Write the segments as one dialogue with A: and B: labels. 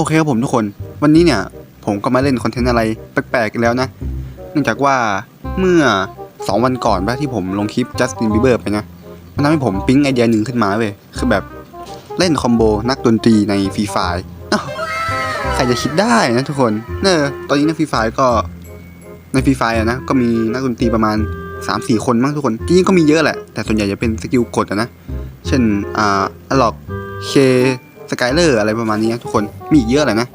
A: โอเคครับผมทุกคน วันนี้เนี่ยผมก็มาเล่นคอนเทนต์อะไรแปลกๆอีกแล้วนะ เนื่องจากว่าเมื่อ 2 วันก่อนปะที่ผมลงคลิป Justin Bieber ไปนะ มันทำให้ผมปิ๊งไอเดียหนึ่งขึ้นมาเว้ย คือแบบเล่นคอมโบนักดนตรีในฟรีไฟใครจะคิดได้นะทุกคน เนอตอนนี้ในฟรีไฟก็ในฟรีไฟอะนะ ก็มีนักดนตรีประมาณ 3-4 คนมั้งทุกคน จริงๆก็มีเยอะแหละ แต่ส่วนใหญ่จะเป็นสกิลกดอะนะ เช่น อ่าอล็อกเค สกายเลอร์อะไรประมาณนี้ทุกคนมีอีกเยอะเลยนะ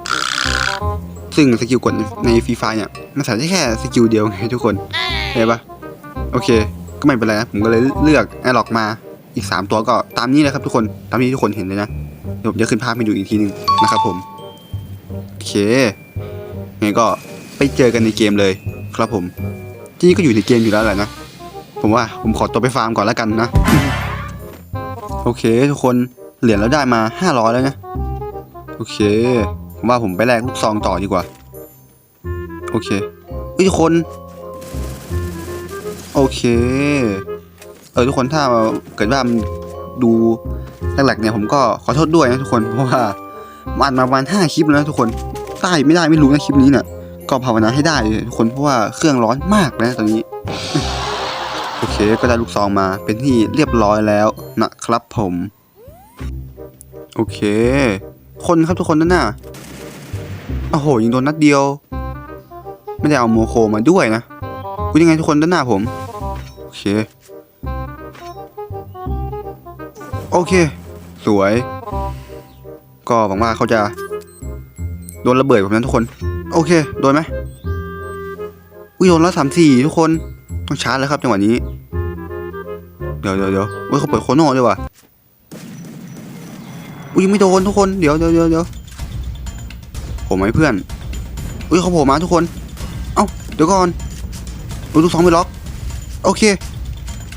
A: ซึ่งสกิลกดในฟรีไฟเนี่ยมันใส่ได้แค่สกิลเดียวไงทุกคนเห็นปะโอเค ก็ไม่เป็นไรนะผมก็เลยเลือกไอล็อกมาอีก 3 ตัวก็ตามนี้เลยครับทุกคนตามที่ทุกคนเห็นเลยนะเดี๋ยวผมจะขึ้นภาพให้ดูอีกทีหนึ่งนะครับผมโอเคงั้นก็ไปเจอกันในเกมเลยครับผมจริงๆก็อยู่ในเกมอยู่แล้วแหละนะ ผมว่าผมขอตัวไปฟาร์มก่อนแล้วกันนะ โอเคทุกคน เหรียญเราได้มา 500 แล้วนะ โอเค ผมว่าผมไปแลกลูกซองต่อดีกว่า โอเคเฮ้ยทุกคน โอเค เออทุกคนถ้าเกิดว่ามันดูแหลกๆเนี่ยผมก็ขอโทษด้วยนะทุกคน เพราะว่ามันมาประมาณ5คลิปแล้วนะทุกคนได้ไม่ได้ไม่รู้นะคลิปนี้เนี่ยก็ภาวนาให้ได้ทุกคนเพราะว่าเครื่องร้อนมากนะตอนนี้ โอเคก็ได้ลูกซองมาเป็นที่เรียบร้อยแล้วนะครับผม โอเค คนครับทุกคนนั่นน่ะโอ้โหยิงโดนนัดเดียว ไม่ได้เอาโมโคมาด้วยนะคุณยังไงทุกคนด้านหน้าผม โอเค โอเค สวย ก็หวังว่าเขาจะ โดนระเบิดผมนั้นทุกคน โอเค โดนไหมอุ้ยโดนแล้วสามสี่ทุกคน ต้องชาร์จแล้วครับจังหวะนี้ เดี๋ยวเดี๋ยวเดี๋ยวเว้ยเขาเปิดโคโน่ด้วยว่ะ อุ้ยยังไม่โดนทุกคนเดี๋ยวเดี๋ยวเดี๋ยวเดี๋ยวผมไหมเพื่อน อุ้ยเขาโผล่มาทุกคน เอ้าเดี๋ยวก่อนอุ้ยลูกสองไม่ล็อก โอเค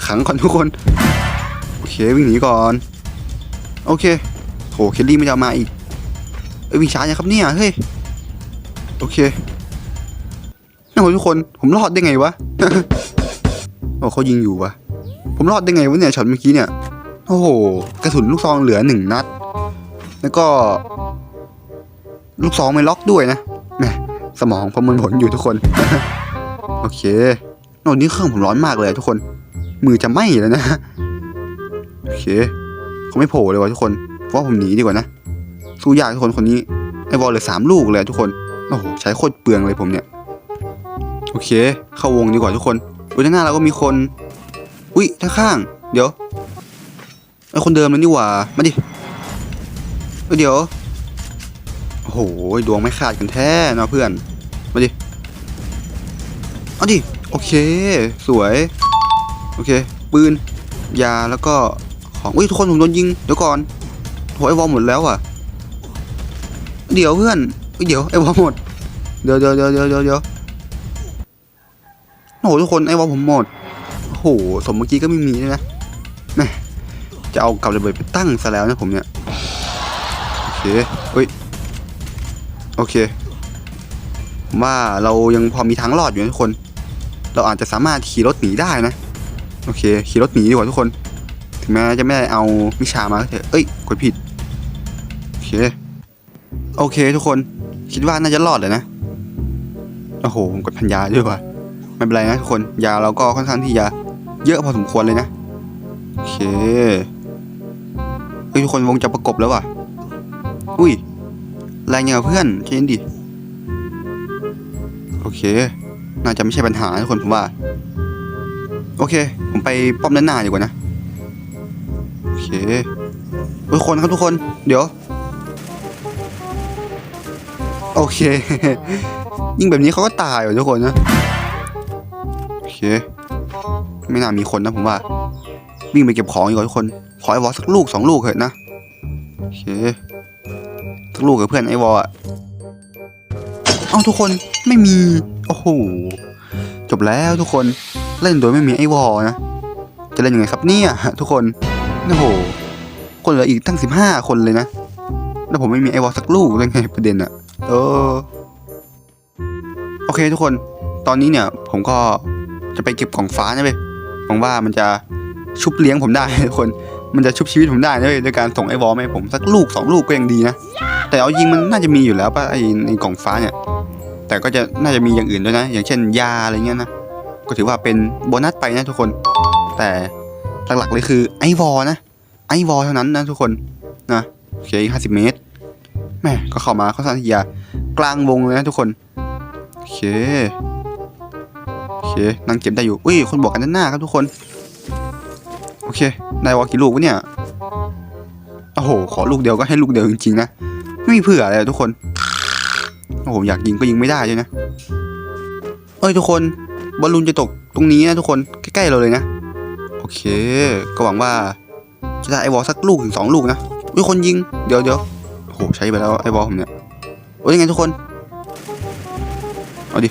A: ขังก่อนทุกคน โอเควิ่งหนีก่อน โอเคโหเคลลี่ไม่จะเอามาอีกเอ้ยวิ่งช้าย่างครับเนี่ยเฮ้ย โอเคโอ้โหทุกคน ผมรอดได้ไงวะโอ้เขายิงอยู่วะ ผมรอดได้ไงวะเนี่ยช็อตเมื่อกี้เนี่ย โอ้โห กระสุนลูกซองเหลือหนึ่งนัด แล้วก็ ลูกซองไม่ล็อกด้วยนะแหมสมองประมวลผลอยู่ทุกคน โอเคโน่นนี่เครื่องผมร้อนมากเลยทุกคน มือจะไหม้แล้วนะ โอเคเขาไม่โผล่เลยวะทุกคน เพราะผมหนีดีกว่านะ สู้ยากทุกคนคนนี้ไอ้บอลเหลือสามลูกเลยทุกคน โอ้โหใช้โคตรเปลืองเลยผมเนี่ย โอเค เข้าวงดีกว่าทุกคนอุ้ยด้านหน้าเราก็มีคน อุ้ยข้าง เดี๋ยวไอ้คนเดิมเลยนี่หว่า มาดิ เดี๋ยวโอ้โหดวงไม่ขาดกันแท้เนาะเพื่อนมาดิเอาดิโอเค สวย โอเค ปืน ยาแล้วก็ของอุ้ยทุกคนผมโดนยิงเดี๋ยวก่อนโหไอวอลหมดแล้วอะ เดี๋ยวเพื่อนเดี๋ยวไอวอลหมดเดี๋ยวเดี๋ยวเดี๋ยวเดี๋ยวเดี๋ยวโอ้โหทุกคนไอวอลผมหมดโอ้โหสมเมื่อกี้ก็ไม่มีเลยนะแม่จะเอากับระเบิดไปตั้งซะแล้วนะผมเนี่ย เฮ้ย โอเค ว่าเรายังพอมีทางรอดอยู่นะทุกคน เราอาจจะสามารถขี่รถหนีได้นะ โอเค ขี่รถหนีดีกว่าทุกคน ถึงแม้จะไม่ได้เอาวิชามาก็เถอะเอ้ย กดผิด โอเค โอเคทุกคน คิดว่าน่าจะรอดเลยนะ โอ้โหผมกดพันยาด้วยว่ะไม่เป็นไรนะทุกคน ยาเราก็ค่อนข้างที่จะเยอะพอสมควรเลยนะ โอเคเฮ้ยทุกคนวงจะประกบแล้วว่ะ อุ้ยแรงยังกับเพื่อนเย็นดิ โอเค น่าจะไม่ใช่ปัญหาทุกคนผมว่า โอเค ผมไปป้อมด้านหน้าดีกว่านะ โอเคทุกคนครับทุกคน เดี๋ยว โอเค ยิ่งแบบนี้เขาก็ตายว่ะทุกคนนะ โอเค ไม่น่ามีคนนะผมว่า วิ่งไปเก็บของดีกว่าทุกคน ขอไอ้วอลสักลูกสองลูกเถอะนะ โอเค สักลูกกับเพื่อนไอ้วอลอะเอาทุกคนไม่มี โอ้โห จบแล้วทุกคนเล่นโดยไม่มีไอ้วอลนะ จะเล่นยังไงครับเนี่ยทุกคน โอ้โห คนเหลืออีกตั้งสิบห้าคนเลยนะ แล้วผมไม่มีไอ้วอลสักลูกเลยไงประเด็นอะเออ โอเคทุกคน ตอนนี้เนี่ยผมก็จะไปเก็บกล่องฟ้านะเว้ยหวังว่ามันจะชุบเลี้ยงผมได้ทุกคน มันจะชุบชีวิตผมได้นะเลยด้วยการส่งไอ้วอลมาให้ผมสักลูกสองลูกก็ยังดีนะ แต่เอายิงมันน่าจะมีอยู่แล้วป่ะไอ้ในกล่องฟ้าเนี่ย แต่ก็จะน่าจะมีอย่างอื่นด้วยนะ อย่างเช่นยาอะไรเงี้ยนะ ก็ถือว่าเป็นโบนัสไปนะทุกคน แต่หลักๆเลยคือไอ้วอลนะ ไอ้วอลเท่านั้นนะทุกคนนะโอเคห้าสิบเมตรแม่ก็เข้ามาเข้าสันทียากลางวงเลยนะทุกคน โอเค โอเคนั่งเก็บได้อยู่ อุ้ย คนบอกกันด้านหน้าครับทุกคน โอเค นายวอลกี่ลูกวะเนี่ย โอ้โห ขอลูกเดียวก็ให้ลูกเดียวจริงๆนะ ไม่มีเผื่อเลยอะทุกคน โอ้โห อยากยิงก็ยิงไม่ได้ด้วยนะ เอ้ยทุกคน บอลลูนจะตกตรงนี้นะทุกคน ใกล้ๆเราเลยนะ โอเค ก็หวังว่าจะได้ไอวอลสักลูกถึงสองลูกนะอุ้ยคนยิง เดี๋ยวเดี๋ยวโอ้โห ใช้ไปแล้วไอวอลผมเนี่ย โอ้ยยังไงทุกคน เอาดิ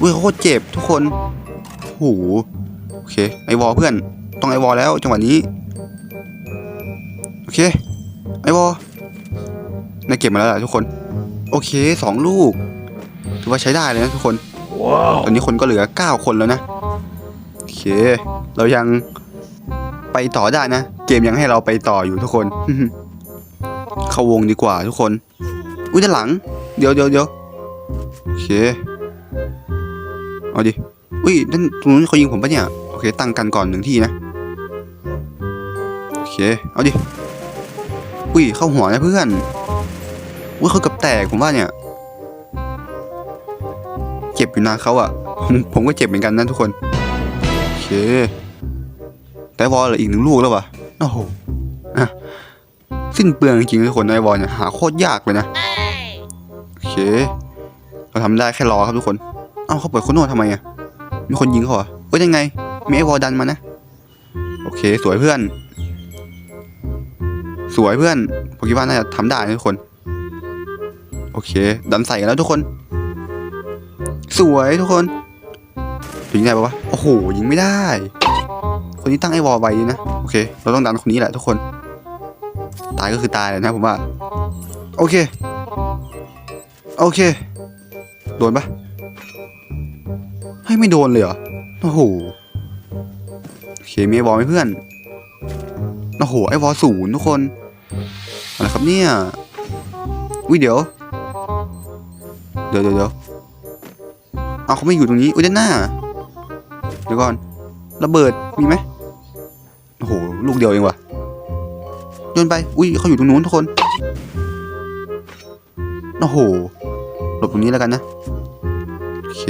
A: อุ้ยเขาโคตรเจ็บทุกคน โอ้โห โอเค ไอวอลเพื่อน ต้องไอวอลแล้วจังหวะนี้ โอเค ไอวอลได้เก็บมาแล้วล่ะทุกคน โอเคสองลูก ถือว่าใช้ได้เลยนะทุกคนตอนนี้คนก็เหลือ9คนแล้วนะ โอเค เรายังไปต่อได้นะ เกมยังให้เราไปต่ออยู่ทุกคน เข้าวงดีกว่าทุกคน อุ้ยด้านหลัง เดี๋ยวเดี๋ยวเดี๋ยวโอเค เอาดิ อุ้ยนั่นตรงนู้นเขายิงผมปะเนี่ย โอเค ตั้งกันก่อนหนึ่งที่นะโอ เคเอาดิอุ้ยเข้าหัวนะเพื่อนอุ้ยเขาเกับแตกผมว่าเนี่ยเจ็บอยู่นะเขาอะผมผมก็เจ็บเหมือนกันนะทุกคนโอเคแต่วอลเหลืออีกหนึ่งลูกแล้ววะโอ้โหอะสิ้นเปลืองจริงๆทุกคนไอวอลเนี่ยหาโคตรยากเลยนะโอเคเราทำได้แค่รอครับทุกคนเอ้าเขาเปิดโคโน่ทำไมอะมีคนยิงเขาเหรอเอ้ยยังไงมีไอวอลดันมานะ โอเคสวยเพื่อน สวยเพื่อนผมคิดว่าน่าจะทำได้นะทุกคน โอเค ดันใส่กันแล้วทุกคน สวยทุกคนถึงไงปะวะโอ้โหยิงไม่ได้ คนนี้ตั้งไอ้วอลไว้นะโอเค เราต้องดันคนนี้แหละทุกคน ตายก็คือตายเลยนะผมว่า โอเค โอเค โดนปะให้ไม่โดนเลยเหรอโอ้โหโอเคมีไอ้วอลไหมเพื่อนโอ้โหไอ้วอลศูนย์ทุกคน อะไรครับเนี่ยอุ้ยเดี๋ยว เดี๋ยวเดี๋ยวเอาเขาไม่อยู่ตรงนี้ อุ้ยด้านหน้า เดี๋ยวก่อน ระเบิด มีไหมโอ้โห ลูกเดียวเองว่ะโยนไป อุ้ยเขาอยู่ตรงนู้นทุกคน โอ้โห หลบตรงนี้แล้วกันนะ โอเค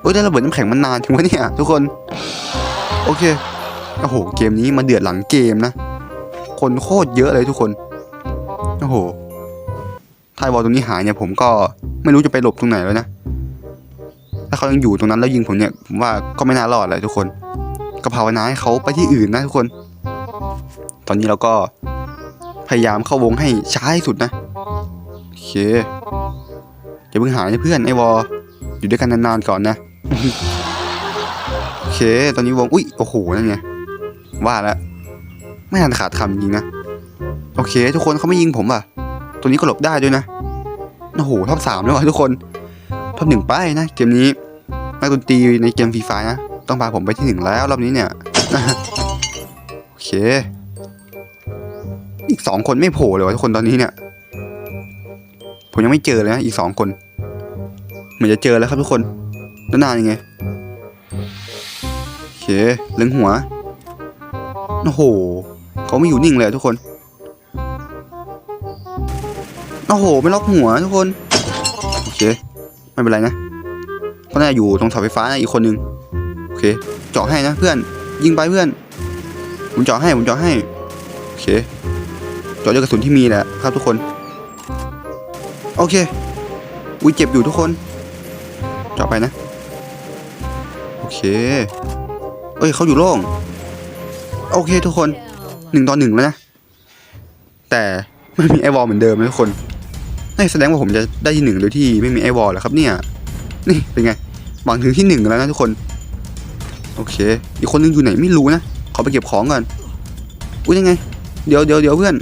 A: เอ้ยได้ระเบิดน้ำแข็งมันนานถึงวะเนี่ยทุกคน โอเค โอ้โห เกมนี้มาเดือดหลังเกมนะ คนโคตรเยอะเลยทุกคน โอ้โหถ้าไอ้บอลตรงนี้หายเนี่ยผมก็ไม่รู้จะไปหลบตรงไหนแล้วนะ ถ้าเขายังอยู่ตรงนั้นแล้วยิงผมเนี่ยผมว่าก็ไม่น่ารอดเลยทุกคนก็ภาวนาให้เขาไปที่อื่นนะทุกคน ตอนนี้เราก็พยายามเข้าวงให้ช้าที่สุดนะ โอเคอย่าเพิ่งหายนะเพื่อนไอ้วออยู่ด้วยกันนานๆก่อนนะ โอเค ตอนนี้วง อุ้ยโอ้โห นั่นไง ว่าแล้ว ไม่ทันขาดคำจริงนะ โอเค ทุกคนเขาไม่ยิงผมว่ะ ตัวนี้ก็หลบได้ด้วยนะ โอ้โหท็อปสามแล้วว่ะทุกคนท็อปหนึ่งไปนะ เกมนี้นักดนตรีในเกมฟรีไฟนะ ต้องพาผมไปที่หนึ่งแล้วรอบนี้เนี่ย โอเค อีกสองคนไม่โผล่เลยวะทุกคนตอนนี้เนี่ย ผมยังไม่เจอเลยนะอีกสองคน เหมือนจะเจอแล้วครับทุกคนแล้วนานยังไงโอเคเล็งหัว โอ้โห เขาไม่อยู่นิ่งเลยทุกคน โอ้โห ไม่ล็อกหัวทุกคน โอเค ไม่เป็นไรนะเขาน่าอยู่ตรงเสาไฟฟ้านะอีกคนนึง โอเค เจาะให้นะเพื่อน ยิงไปเพื่อน ผมเจาะให้ ผมเจาะให้ โอเค เจาะด้วยกระสุนที่มีแหละครับทุกคน โอเค อุ้ยเจ็บอยู่ทุกคน เจาะไปนะ โอเค เอ้ยเขาอยู่โล่ง โอเคทุกคน หนึ่งต่อหนึ่งแล้วนะ แต่ไม่มีไอวอลเหมือนเดิมนะทุกคนนั่นแสดงว่าผมจะได้ที่หนึ่งโดยที่ไม่มีไอวอลเหรอครับเนี่ย นี่เป็นไงหวังถึงที่หนึ่งแล้วนะทุกคน โอเค อีกคนนึงอยู่ไหนไม่รู้นะ ขอไปเก็บของก่อนอุ้ยยังไง เดี๋ยวเดี๋ยวเดี๋ยวเพื่อน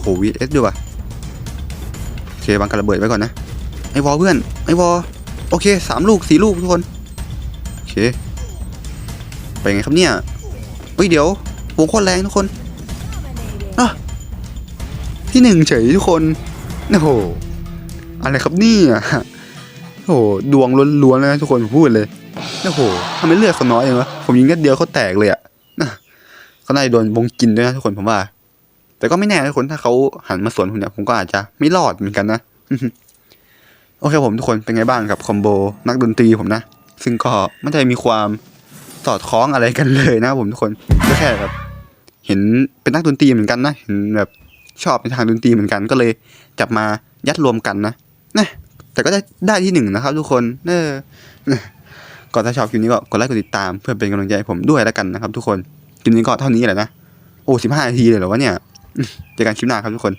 A: โหวีเอสด้วยว่ะโอเควางกระเบิดไว้ก่อนนะ ไอวอลเพื่อน ไอวอลโอเคสามลูกสี่ลูกทุกคน โอเค ไปไงครับเนี่ยเฮ้ยเดี๋ยววงโคตรแรงทุกคน ที่หนึ่งเฉยทุกคน โอ้โห อะไรครับนี่ยโอ้โห ดวงล้วนๆเลยนะทุกคนผมพูดเลย โอ้โหทำไมเลือดเขาน้อยอย่างวะ ผมยิงนัดเดียวเขาแตกเลยอะนะเขาน่าจะโดนวงกินด้วยนะทุกคนผมว่า แต่ก็ไม่แน่นะทุกคนถ้าเขาหันมาสวนผมเนี่ยผมก็อาจจะไม่รอดเหมือนกันนะโอเคผมทุกคนเป็นไงบ้างกับคอมโบนักดนตรีผมนะ ซึ่งก็ไม่ได้มีความสอดคล้องอะไรกันเลยนะผมทุกคนก็แค่แบบเห็นเป็นนักดนตรีเหมือนกันนะเห็นแบบ ชอบในทางดนตรีเหมือนกันก็เลยจับมายัดรวมกันนะนะแต่ก็ได้ได้ที่หนึ่งนะครับ ทุกคนเออก่อนถ้าชอบคลิปนี้ก็กดไลค์กดติดตามเพื่อเป็นกำลังใจให้ผมด้วยแล้วกันนะครับ ทุกคนคลิปนี้ก็เท่านี้แหละนะโอ้สิบห้านาทีเลยเหรอวะเนี่ยเจอกันคลิปหน้าครับทุกคน